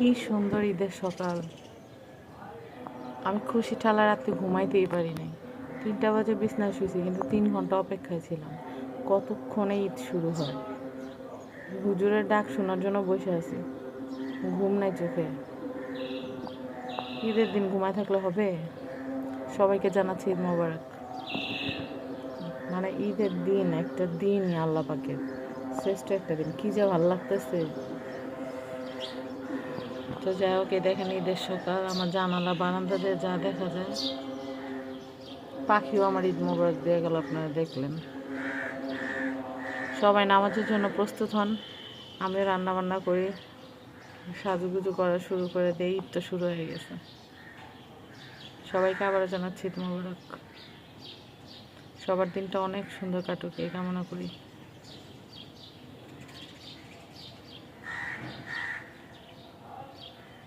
কি সুন্দর ঈদের সকাল। আমি খুশি ঠালা রাতে ঘুমাইতেই পারি নাই তিনটা বাজে বিছনায় শুয়েছি কিন্তু তিন ঘণ্টা অপেক্ষায় ছিলাম। কতক্ষণে ঈদ শুরু হয়? হুজুরের ডাক শোনার জন্য বসে আছি। ঘুম নাই চোখে। ঈদের দিন ঘুমায় থাকলে হবে? সবাইকে জানাচ্ছি ঈদ মোবারক। মানে ঈদের দিন একটা দিনই আল্লাহ পাকের। শ্রেষ্ঠ একটা দিন। কি যে ভালো লাগতেছে। তো যাই হোক দেখেন ঈদের সকাল, আমার জানালা, বারান্দা দিয়ে যা দেখা যায়। পাখিও আমার ঈদ মোবারক দিয়ে গেল, আপনারা দেখলেন। সবাই নামাজের জন্য প্রস্তুত হন। আমি রান্না বান্না করি। সাজুগুজু করা শুরু করে দিই, ঈদ তো শুরু হয়ে গেছে। সবাইকে আবার জানাচ্ছি ঈদ মোবারক। সবার দিনটা অনেক সুন্দর কাটুক, এই কামনা করি।